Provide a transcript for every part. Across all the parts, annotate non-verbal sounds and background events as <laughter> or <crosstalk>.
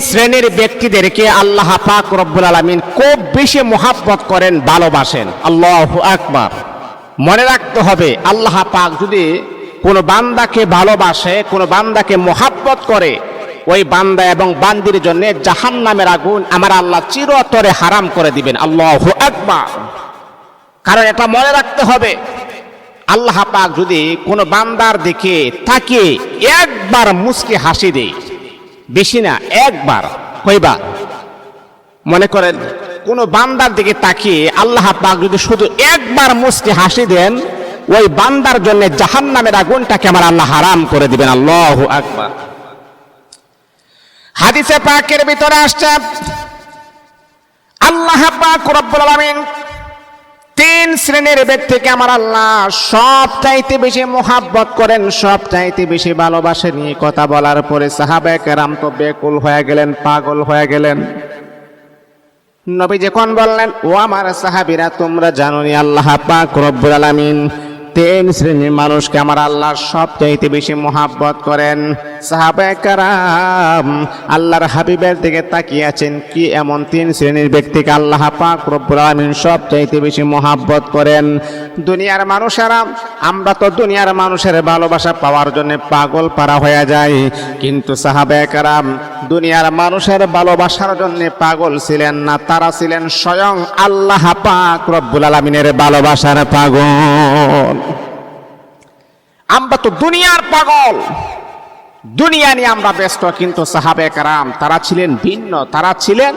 শ্রেণির ব্যক্তিদেরকে আল্লাহ পাক রব্বুল আলমিন খুব বেশি মোহাব্বত করেন, ভালোবাসেন। আল্লাহ আকবার। মনে রাখতে হবে, আল্লাহ পাক যদি কোনো বান্দাকে ভালোবাসে, কোনো বান্দাকে মোহাব্বত করে, ওই বান্দা এবং বান্দির জন্য জাহান নামের আগুন আমার আল্লাহ চিরতরে হারাম করে দিবেন। আল্লাহ আকবার। কারণ এটা মনে রাখতে হবে, আল্লাহ পাক যদি কোনো বান্দার দিকে তাকে একবার মুসকে হাসি দেয় বেশি না, একবার। কইবার মনে করেন, কোনো বান্দার দিকে তাকিয়ে আল্লাহ পাক যদি শুধু একবার মুসকে হাসি দেন, ওই বান্দার জন্য জাহান নামের আগুনটাকে আমার আল্লাহ হারাম করে দিবেন। আল্লাহ আকবার। হাদিসে পাকের ভিতরে আসছে, আল্লাহ পাক রব্বুল আলামিন তিন শ্রেণির ব্যক্তিকে আমার আল্লাহ সব চাইতে বেশি মোহাব্বত করেন সব চাইতে বেশি ভালোবাসে নিয়ে কথা বলার পরে সাহাবে কেরাম তো বেকুল হয়ে গেলেন, পাগল হয়ে গেলেন। নবী যখন বললেন, ও আমার সাহাবিরা, তোমরা জানো আল্লাহ পাক রব্বুল আলামিন তিন শ্রেণির মানুষকে আমার আল্লাহ সব চাইতে বেশি মোহাব্বত করেন। সাহাবে কারাম আল্লাহর হাবিবের দিকে তাকিয়ে আছেন। কি এমন তিন শ্রেণির ব্যক্তিকে আল্লাহ পাক রব্বুল আলামিন সব চাইতে বেশি মোহাব্বত করেন? দুনিয়ার মানুষেরা, আমরা তো দুনিয়ার মানুষের ভালোবাসা পাওয়ার জন্য পাগল পারা হয়ে যায় কিন্তু সাহাবে কারাম দুনিয়ার মানুষের ভালোবাসার জন্য পাগল ছিলেন না, তারা ছিলেন স্বয়ং আল্লাহ পাক রব্বুল আলামিনের ভালোবাসার পাগল। আমরা তো দুনিয়ার পাগল। দুনিয়া নিয়ে আমরা ব্যস্ত, কিন্তু সাহাবে কারাম তারা ছিলেন ভিন্ন, তারা ছিলেন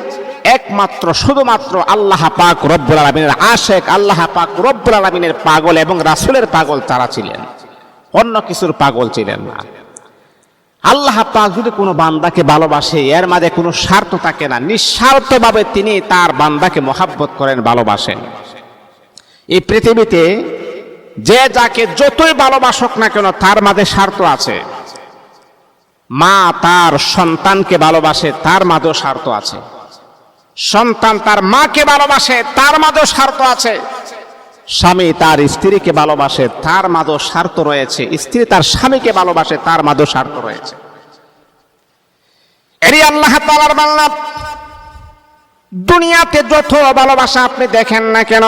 একমাত্র, শুধুমাত্র আল্লাহ পাক রব্বুল আলমিনের আশেক, আল্লাহ পাক রব্বুল আলমিনের পাগল এবং রাসুলের পাগল তারা ছিলেন। অন্য কিছুর পাগল ছিলেন না। আল্লাহ পাক যদি কোনো বান্দাকে ভালোবাসে, এর মাঝে কোনো স্বার্থ থাকে না। নিঃস্বার্থভাবে তিনি তার বান্দাকে মহাব্বত করেন, ভালোবাসেন। এই পৃথিবীতে যে যাকে যতই ভালোবাসক না কেন, তার মাঝে স্বার্থ আছে। মা তার সন্তানকে ভালোবাসে, তার মাঝেও স্বার্থ আছে। সন্তান তার মাকে ভালোবাসে, তার মাঝেও স্বার্থ আছে। স্বামী তার স্ত্রীকে ভালোবাসে, তার মাঝেও স্বার্থ রয়েছে। স্ত্রী তার স্বামীকে ভালোবাসে, তার মাঝেও স্বার্থ রয়েছে। এরই আল্লাহ তালার বাংলা দুনিয়াতে যত ভালোবাসা আপনি দেখেন না কেন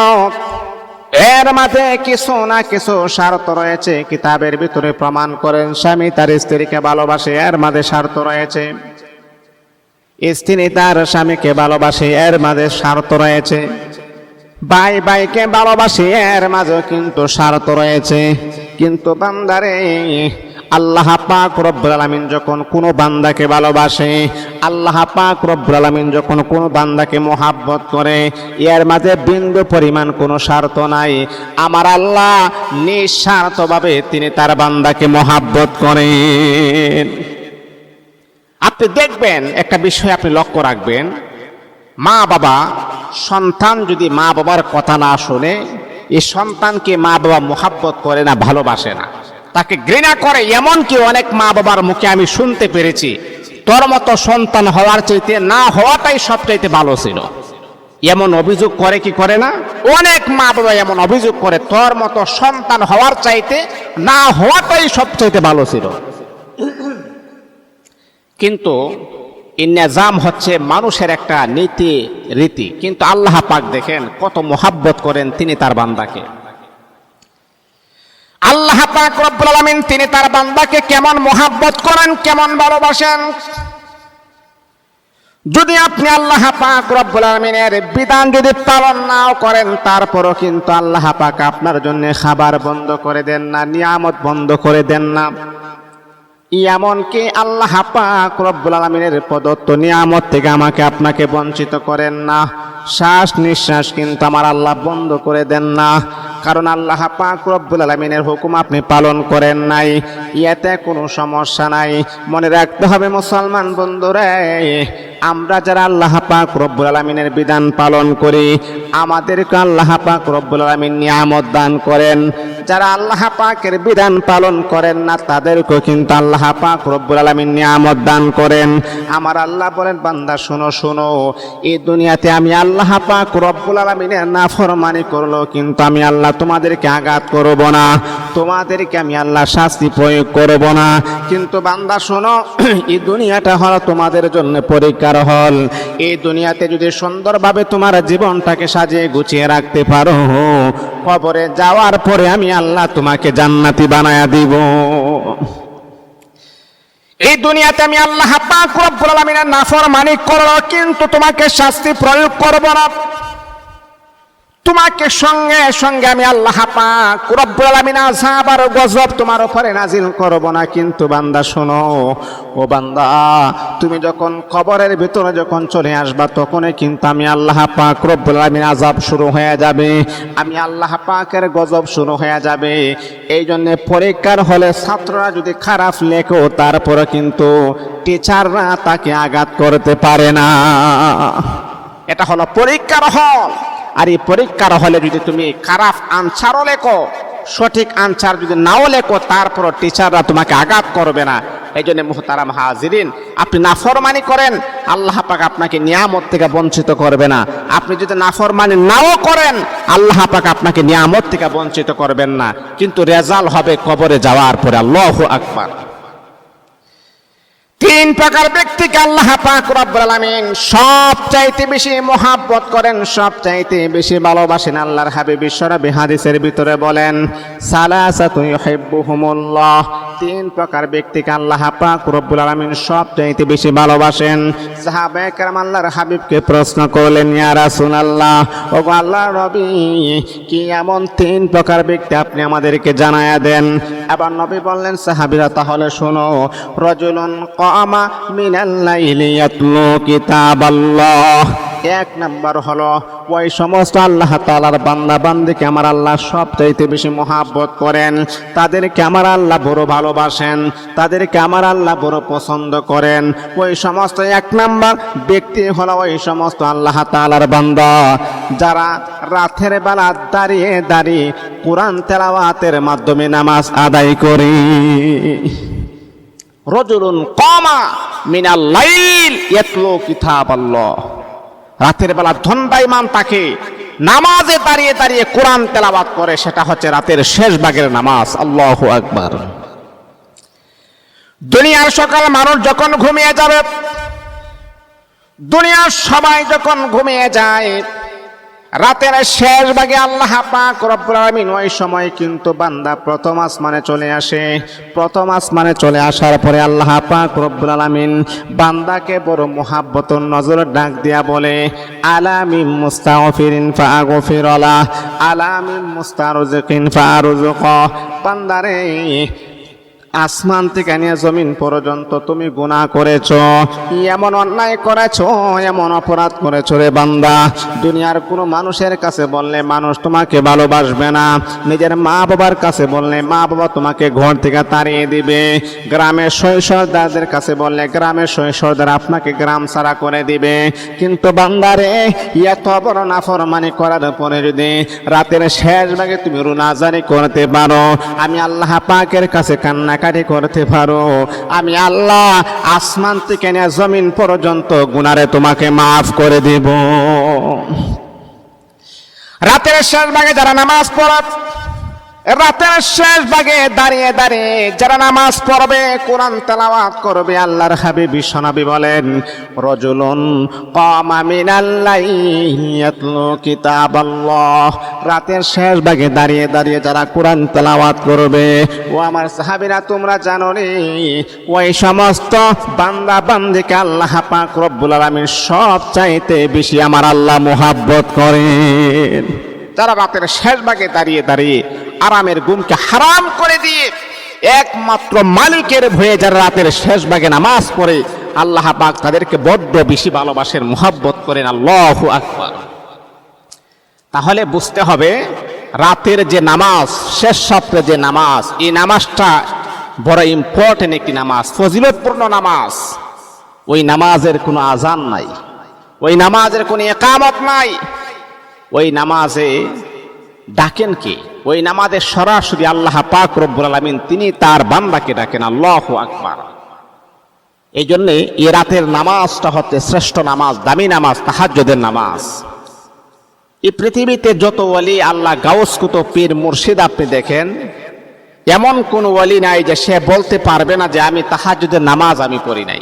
এর মাঝে কিছু না কিছু স্বার্থ রয়েছে। কিতাবের ভিতরে প্রমাণ করেন স্বামী, তার স্ত্রীকে ভালোবাসে, এর মাঝে স্বার্থ রয়েছে। স্ত্রী তার স্বামীকে ভালোবাসে, এর মাঝে স্বার্থ রয়েছে। ভাই ভাইকে ভালোবাসে, এর মাঝে কিন্তু স্বার্থ রয়েছে। কিন্তু বান্দারে আল্লাহ পাক রব্বুল আলামিন যখন কোনো বান্দাকে ভালোবাসে, আল্লাহ পাক রব্বুল আলামিন যখন কোনো বান্দাকে মোহাব্বত করে, এর মাঝে বিন্দু পরিমাণ কোনো স্বার্থ নাই। আমার আল্লাহ নিঃস্বার্থভাবে তিনি তার বান্দাকে মোহাব্বত করেন। আপনি দেখবেন, একটা বিষয় আপনি লক্ষ্য রাখবেন। মা বাবা, সন্তান যদি মা বাবার কথা না শোনে, এই সন্তানকে মা বাবা মোহাব্বত করে না, ভালোবাসে না। তাকে ঘৃণা করে, এমনকি অনেক মা বাবার মুখে আমি শুনতে পেরেছি। তোর মতো সন্তান হওয়ার চাইতে না হওয়াটাই সবচাইতে ভালো ছিল। এমন অভিযোগ করে কি করে না? অনেক মা বাবা এমন অভিযোগ করে, তোর মতো সন্তান হওয়ার চাইতে না হওয়াটাই সবচাইতে ভালো ছিল। কিন্তু ইন্নাজাম হচ্ছে মানুষের একটা নীতি রীতি। কিন্তু আল্লাহ পাক দেখেন, কত মোহাব্বত করেন তিনি তার বান্দাকে। আল্লাহ পাক রব্বুল আলামিন তিনি তার বান্দাকে কেমন মোহাব্বত করেন, কেমন ভালোবাসেন? যদি আপনি আল্লাহ পাক রব্বুল আলমিনের বিধান যদি পালন নাও করেন, তারপরও কিন্তু আল্লাহ পাক আপনার জন্য খাবার বন্ধ করে দেন না, নিয়ামত বন্ধ করে দেন না। এমনকি আল্লাহ পাক রব্বুল আলমিনের প্রদত্ত নিয়ামত থেকে আমাকে আপনাকে বঞ্চিত করেন না। শ্বাস নিঃশ্বাস কিন্তু আমার আল্লাহ বন্ধ করে দেন না। কারণ আল্লাহ পাক রব্বুল আলমিনের হুকুম আপনি পালন করেন নাই। ইয়াতে কোনো সমস্যা নাই। মনে রাখতে হবে মুসলমান বন্ধুরে, আমরা যারা আল্লাহ পাক রব্বুল আলমিনের বিধান পালন করি, আমাদেরকে আল্লাহ পাক রব্বুল আলমিন নিয়ামত দান করেন। যারা আল্লাহ পাকের বিধান পালন করেন না, তাদেরকেও কিন্তু আল্লাহ পাক রব্বুল আলামিন নিয়ামত দান করেন। আমার আল্লাহ বলেন, বান্দা, শোনো শোনো, এই দুনিয়াতে আমি আল্লাহ পাক রব্বুল আলামিনের নাফরমানি করল কিন্তু আমি আল্লাহ তোমাদেরকে আঘাত করব না। তোমাদেরকে আমি আল্লাহ শাস্তি প্রয়োগ করব না। কিন্তু বান্দা, শোনো, এই দুনিয়াটা হলো তোমাদের জন্য পরীক্ষার হল। এই দুনিয়াতে যদি সুন্দরভাবে তোমার জীবনটাকে সাজিয়ে গুছিয়ে রাখতে পারো কবরে যাওয়ার পরে আমি আল্লাহ তোমাকে জান্নাতি বানায়া দিব। এই দুনিয়াতে আমি আল্লাহ পাক রব্বুল আলামিনের নাফরমানি করল, কিন্তু তোমাকে শাস্তি প্রয়োগ করব না। তোমাকে সঙ্গে সঙ্গে আমি আল্লাহ পাক রব্বুল আলামিন আযাব আর গজব তোমার উপরে নাজিল করব না। কিন্তু বান্দা, শোনো, ও বান্দা, তুমি যখন কবরের ভিতরে যখন চলে আসবা, তখনই কিন্তু আমি আল্লাহ পাক রব্বুল আলামিন আযাব শুরু হয়ে যাবে। আমি আল্লাহ পাকের গজব শুরু হয়ে যাবে। এই জন্য পরীক্ষার হলে ছাত্ররা যদি খারাপ লেখো তারপরে কিন্তু টিচাররা তাকে আঘাত করতে পারে না। এটা হলো পরীক্ষার হল। আর এই পরীক্ষার হলে যদি তুমি খারাপ আনসারও লেখো, সঠিক আনসার যদি নাও লেখো তারপর টিচাররা তোমাকে আঘাত করবে না। এই জন্য মুহতারাম হাজিরিন, আপনি নাফরমানি করেন, আল্লাহ পাক আপনাকে নিয়ামত থেকে বঞ্চিত করবে না। আপনি যদি নাফরমানি নাও করেন, আল্লাহ পাক আপনাকে নিয়ামত থেকে বঞ্চিত করবেন না। কিন্তু রেজাল্ট হবে কবরে যাওয়ার পরে, আল্লাহ আকবার। তিন প্রকার ব্যক্তিকে আল্লাহ পাক রব্বুল আলামিন সব চাইতে বেশি মোহাব্বত করেন সব চাইতে বেশি ভালোবাসেন আল্লাহর হাবিব বিশ্বনবী হাদিসের ভিতরে বলেন, সালাসাতু ইউহিব্বুহুমুল্লাহ। তিন প্রকার ব্যক্তিকে আল্লাহ পাক রব্বুল আলামিন সব চাইতে বেশি ভালোবাসেন। সাহাবায়ে কেরাম আল্লাহর হাবিবকে প্রশ্ন করলেন, ইয়া রাসূলুল্লাহ, ওগো আল্লাহর নবী, কি এমন তিন প্রকার ব্যক্তি আপনি আমাদেরকে জানায়া দেন? আবার নবী বললেন, সাহাবীরা, তাহলে শোনো, রজুলুন মিনাল লাইলি ইয়াতলু কিতাবাল্লাহ। এক নাম্বার হলো, ওই সমস্ত আল্লাহ তাআলার বান্দা বান্দিকে আমার আল্লাহ সবচাইতে বেশি মহাব্বত করেন। তাদেরকে আমার আল্লাহ বড় ভালোবাসেন, তাদেরকে আমার আল্লাহ বড় পছন্দ করেন। ওই সমস্ত এক নাম্বার ব্যক্তি হলো ওই সমস্ত আল্লাহ তাআলার বান্দা। যারা রাতের বেলা দাঁড়িয়ে দাঁড়িয়ে কোরআন তেলাওয়াতের মাধ্যমে নামাজ আদায় করে। রজুলুন কমা মিনাল লাইল ইয়াতলু কিতাবাল্লাহ। রাতের বেলা ধন্দাইমান তাকে নামাজে দাঁড়িয়ে দাঁড়িয়ে কোরআন তেলাবাত করে, সেটা হচ্ছে রাতের শেষ ভাগের নামাজ। আল্লাহু আকবার। দুনিয়ার সকাল মানুষ যখন ঘুমিয়ে যাবে, দুনিয়ার সবাই যখন ঘুমিয়ে যায় রাতের শেষ ভাগে আল্লাহ পাক রব্বুল আলামিন ওই সময় কিন্তু বান্দা প্রথম আসমানে চলে আসে। প্রথম আসমানে চলে আসার পরে আল্লাহ পাক রব্বুল আলামিন বান্দাকে বড় মোহাব্বতর নজরে ডাক দিয়া বলে আলামিম মুস্তাগফিরিন ফাগফিরলা আলামিম মুস্তারজিকিন ফারুজুক বান্দারে আসমান থেকে নিয়ে জমিন পর্যন্ত তুমি গুনাহ করেছ। এমন অন্যায় করেছ, এমন অপরাধ করেছ রে বান্দা। দুনিয়ার কোনো মানুষের কাছে বললে মানুষ তোমাকে ভালোবাসবে না। নিজের মা বাবার কাছে বললে মা বাবা তোমাকে ঘর থেকে তাড়িয়ে দিবে। গ্রামের শৈশবদারদের কাছে বললে গ্রামের শৈশবদার আপনাকে গ্রাম ছাড়া করে দিবে। কিন্তু বান্দারে এত বড় নাফরমানি করার পরে যদি রাতের শেষ ভাগে তুমি রুনাজারি করতে পারো, আমি আল্লাহ পাকের কাছে কান্নাকাটি করতে পারো। আমি আল্লাহ আসমান থেকে নিয়ে জমিন পর্যন্ত গুনারে তোমাকে মাফ করে দেব। রাতের শেষ ভাগে যারা নামাজ পড়া রাতের শেষ ভাগে দাঁড়িয়ে দাঁড়িয়ে যারা নামাজ পড়বে, কোরআন তেলাওয়াত করবে, আল্লাহর হাবিব বিশ্বনবী বলেন, রজুলুন কামা মিনাল্লাইলি ইয়াতলু কিতাবাল্লাহ। রাতের শেষ ভাগে দাঁড়িয়ে দাঁড়িয়ে যারা কোরআন তেলাওয়াত করবে, ও আমার সাহাবীরা, তোমরা জানো রে ওই সমস্ত বান্দা বান্দিকে আল্লাহ পাক রব্বুল আলামিন সব চাইতে বেশি আমার আল্লাহ মোহাব্বত করেন। যারা রাতের শেষ ভাগে দাঁড়িয়ে দাঁড়িয়ে আরামের গুমকে হারাম করে দিয়ে একমাত্র মালিকের ভয়ে যারা রাতের শেষ ভাগে নামাজ পড়ে, আল্লাহ পাক তাদেরকে বড্ড বেশি ভালোবাসেন, মোহাব্বত করেন। আল্লাহ আকবর। তাহলে বুঝতে হবে, রাতের যে নামাজ, শেষ সপ্তাহে যে নামাজ, এই নামাজটা বড় ইম্পর্টেন্ট একটি নামাজ, ফজিলতপূর্ণ নামাজ। ওই নামাজের কোনো আজান নাই। ওই নামাজের কোনো একামত নাই। ওই নামাজে ডাকেন কে? ওই নামাজের সরাসরি আল্লাহ পাক রব্বুল আলমিন তিনি তার বান্দাকে ডাকেন, আল্লাহ আকবার। এই জন্যে এ রাতের নামাজটা হচ্ছে শ্রেষ্ঠ নামাজ, দামি নামাজ, তাহাজ্জুদের নামাজ। এই পৃথিবীতে যত ওয়ালি আল্লাহ গাউস কুতো পীর মুর্শিদ আপনি দেখেন, এমন কোন ওয়ালি নাই যে সে বলতে পারবে না যে আমি তাহাজ্জুদের নামাজ আমি পড়ি নাই।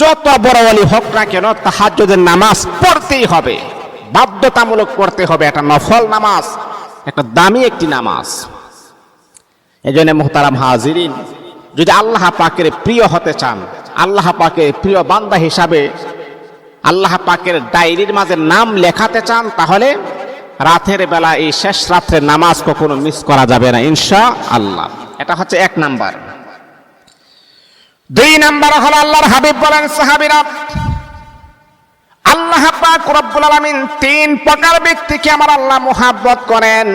যত বড় ওয়ালি হোক না কেন, তাহাজ্জুদের নামাজ পড়তেই হবে। বাধ্যতামূলক পড়তে হবে, একটা নফল নামাজ, একটা দামি একটি নামাজ। এই জন্য মোহতারাম হাজিরিন, যদি আল্লাহ পাকের প্রিয় হতে চান, আল্লাহ পাকের প্রিয় বান্দা হিসাবে আল্লাহ পাকের ডায়েরির মাঝে নাম লেখাতে চান, তাহলে রাতের বেলা এই শেষ রাত্রে নামাজ কখনো মিস করা যাবে না ইনশা আল্লাহ এটা হচ্ছে এক নাম্বার। দুই নাম্বার হল আল্লাহর হাবিব বলেন, সাহাবিরা আল্লাহ পাক রব্বুল আলামিন তিন প্রকার ব্যক্তিকে আমার আল্লাহ মুহাব্বত করেন।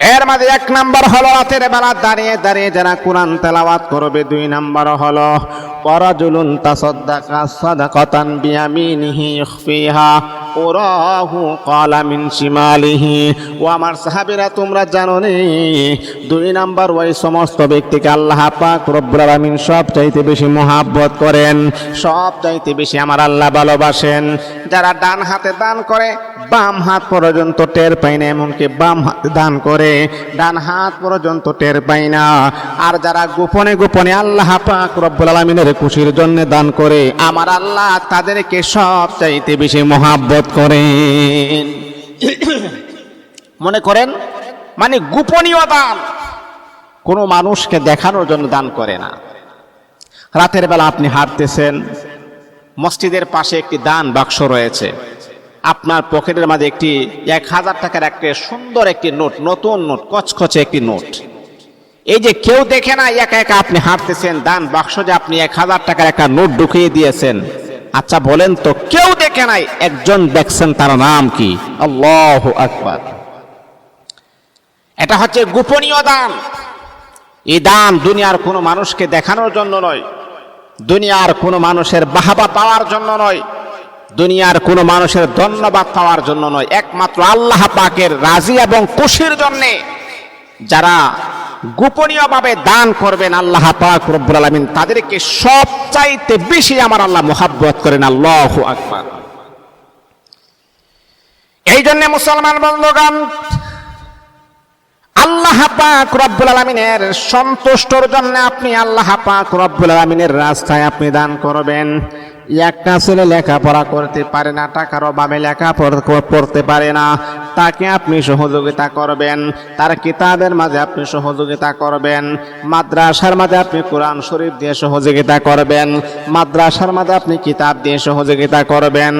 এর মাঝে এক নাম্বার হলো রাতের বেলা দাঁড়িয়ে দাঁড়িয়ে যারা কোরআন তেলাওয়াত করবে, দুই নাম্বার হলো পরাজুলুন তাসাদ্দাকা সাদাকাতান বিয়ামিনিহি ইখফিহা ওরাহু ক্বালা মিন শিমালিহি ও আমার সাহাবীরা তোমরা জানো দুই নাম্বার ওই সমস্ত ব্যক্তিকে আল্লাহ পাক রব্বুল আলামিন সব চাইতে বেশি মহাব্বত করেন সব চাইতে বেশি আমার আল্লাহ ভালোবাসেন। যারা ডান হাতে দান করে বাম হাত পর্যন্ত টের পায় না, এমনকি বাম হাত দান করে, ডান হাত পর্যন্ত টের পায় না। আর যারা গোপনে গোপনে আল্লাহ পাক রব্বুল আলামিনের খুশির জন্য দান করে, আমার আল্লাহ তাদেরকে সব চাইতে বেশি মহাব্বত করেন। মনে করেন মানে গোপনীয় দান কোনো মানুষকে দেখানোর জন্য দান করে না। রাতের বেলা আপনি হাঁটতেছেন, মসজিদের পাশে একটি দান বাক্স রয়েছে। আপনার পকেটের মাঝে একটি এক হাজার টাকার একটি সুন্দর একটি নোট, নতুন নোট, কচকচে একটি নোট। এই যে কেউ দেখে না, একা একা আপনি হাঁটতেছেন, দান বাক্স যে আপনি এক হাজার টাকার একটা নোট ঢুকিয়ে দিয়েছেন। আচ্ছা বলেন তো, কেউ দেখে নাই, একজন দেখছেন তার নাম কি? আল্লাহ আকবার। এটা হচ্ছে গোপনীয় দান। এই দান দুনিয়ার কোনো মানুষকে দেখানোর জন্য নয়, দুনিয়ার কোনো মানুষের বাহাবা পাওয়ার জন্য নয় দুনিয়ার কোনো মানুষের ধন্যবাদ পাওয়ার জন্য নয়। একমাত্র আল্লাহ পাকের রাজি এবং খুশির জন্যে যারা গোপনীয়ভাবে দান করবেন আল্লাহ পাক রব্বুল আলামিন, তাদেরকে সবচাইতে বেশি আমার আল্লাহ মোহাব্বত করেন। আল্লাহ আকবার। এই জন্য মুসলমান বন্ধুগণ, আল্লাহ পাক রব্বুল আলমিনের সন্তুষ্টর জন্য আপনি আল্লাহ পাক রব্বুল আলমিনের রাস্তায় আপনি দান করবেন। একটা ছেলে লেখাপড়া করতে পারে না, টাকার অভাবে লেখা পড়তে পারে না, তাকে আপনি সহযোগিতা করবেন। তার কিতাবের মাঝে আপনি সহযোগিতা করবেন। মাদ্রাসার মাঝে আপনি কোরআন শরীফ দিয়ে সহযোগিতা করবেন। মাদ্রাসার মাঝে আপনি কিতাব দিয়ে সহযোগিতা করবেন।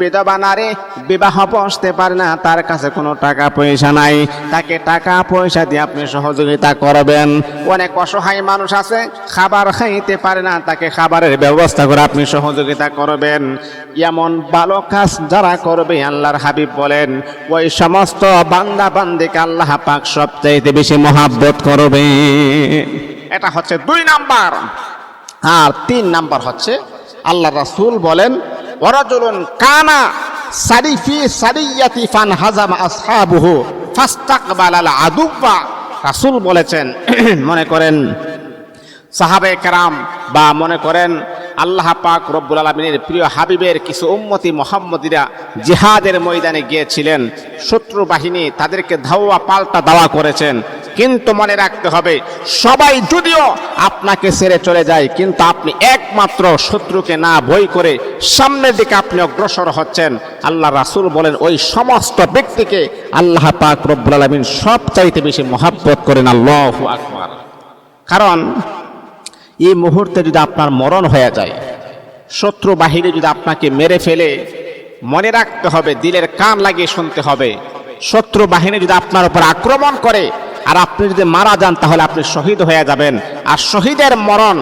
বিধবা নারী বিবাহ বসতে পারে না, তার কাছে কোনো টাকা পয়সা নাই। তাকে টাকা পয়সা দিয়ে আপনি সহযোগিতা করবেন। অনেক অসহায় মানুষ আছে, খাবার খাইতে পারে না, তাকে খাবারের ব্যবস্থা করে আপনি সহযোগিতা করবেন। এমন ভালো কাজ যারা করবে, আল্লাহর হাবিব বলেন, ওই সমস্ত বান্দা বান্দিকে আল্লাহ পাক সবচাইতে বেশি মহাব্বত করবে। এটা হচ্ছে দুই নাম্বার। আর তিন নাম্বার হচ্ছে আল্লাহ রাসূল বলেন ওরাজুলুন কানা সারিফি সারিয়াতি ফান হাজাম আসহাবুহু ফাস্তাকবাল আল আদুব্বা। রাসূল বলেছেন, <clears throat> মনে করেন সাহাবে কেরাম বা মনে করেন আল্লাহ পাক রব্বুল আলমিনের প্রিয় হাবিবের কিছু উম্মতি মোহাম্মদিরা জিহাদের ময়দানে গিয়েছিলেন। শত্রু বাহিনী তাদেরকে ধাওয়া পাল্টা দাওয়া করেছেন। কিন্তু মনে রাখতে হবে, সবাই যদিও আপনাকে ছেড়ে চলে যায়, কিন্তু আপনি একমাত্র শত্রুকে না বই করে সামনের দিকে আপনি অগ্রসর হচ্ছেন। আল্লাহ রাসূল বলেন, ওই সমস্ত ব্যক্তিকে আল্লাহ পাক রব্বুল আলমিন সব চাইতে বেশি মহাব্বত করেন। আল্লাহ আকবার। কারণ এই মুহূর্তে যদি আপনার মরণ হয়ে যায়, শত্রু বাহিনী যদি আপনাকে মেরে ফেলে, মনে রাখতে হবে, দিলের কান লাগিয়ে শুনতে হবে। শত্রু বাহিনী যদি আপনার উপর আক্রমণ করে, আর আপনি যদি মারা যান, তাহলে আপনি শহীদ হয়ে যাবেন। আর শহীদের মরণ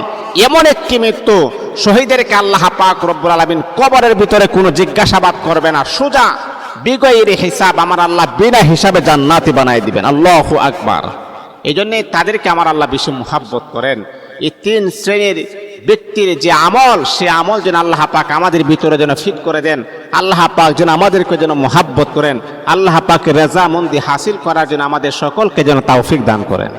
এমন একটি মৃত্যু, শহীদেরকে আল্লাহ পাক রব্বুল আলমিন কবরের ভিতরে কোনো জিজ্ঞাসাবাদ করবে না। সোজা বিগয়ের হিসাব আমার আল্লাহ বিনা হিসাবে জান্নাতি বানাই দিবেন। আল্লাহ আকবার। এই জন্যে তাদেরকে আমার আল্লাহ বেশি মুহাব্বত করেন। এই তিন শ্রেণির ব্যক্তির যে আমল, সে আমল যেন আল্লাহ পাক আমাদের ভিতরে যেন ফিট করে দেন, আল্লাহ পাক যেন আমাদেরকে যেন মোহাব্বত করেন, আল্লাহ পাক রেজামন্দি হাসিল করার জন্য আমাদের সকলকে যেন তাওফিক দান করেন।